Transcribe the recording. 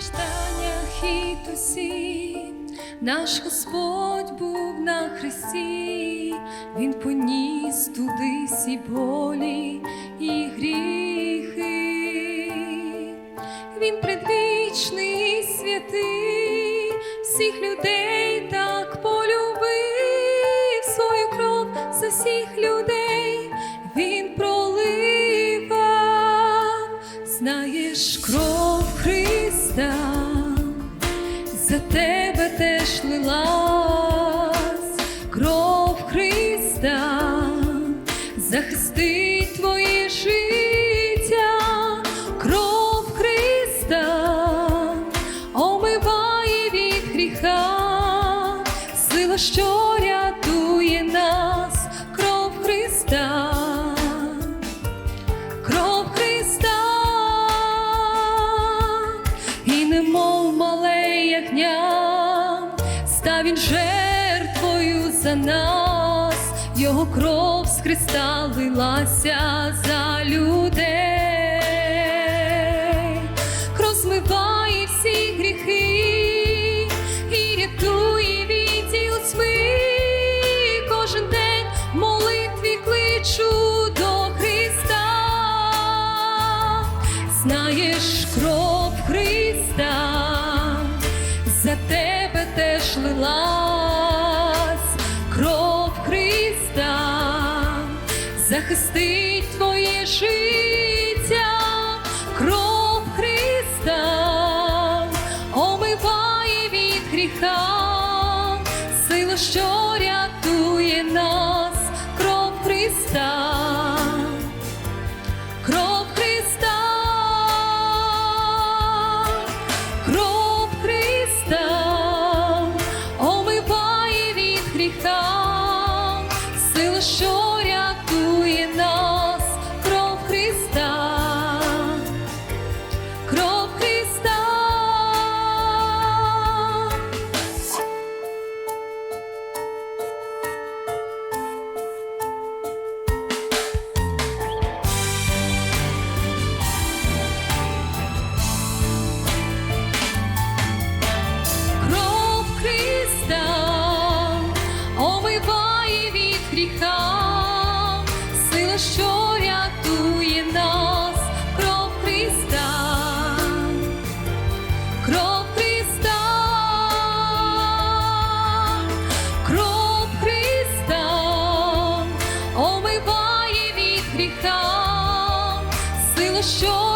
стражданнях і тосі, наш Господь був на хресті, Він поніс туди всі болі і гріхи, Він предвічний і святий, всіх людей так полюбив. Свою кров за всіх людей. Він проливав, знаєш, кров Христа, за тебе теж лилась, кров Христа, захистить твоє життя, кров Христа, омиває від гріха, сила, що рятує нас, мале став він жертвою за нас, його кров з Христа лилася за людей, кров змиває всі гріхи і рятує від тіл тьми. Кожен день в молитві кличу до Христа, знаєш кров Христа, за тебе теж лилась, кров Христа, захистить твоє життя, кров Христа, омиває від гріха, сила, що що рятує нас, кров Христа, кров Христа, кров Христа. Омиває від гріха, сила, що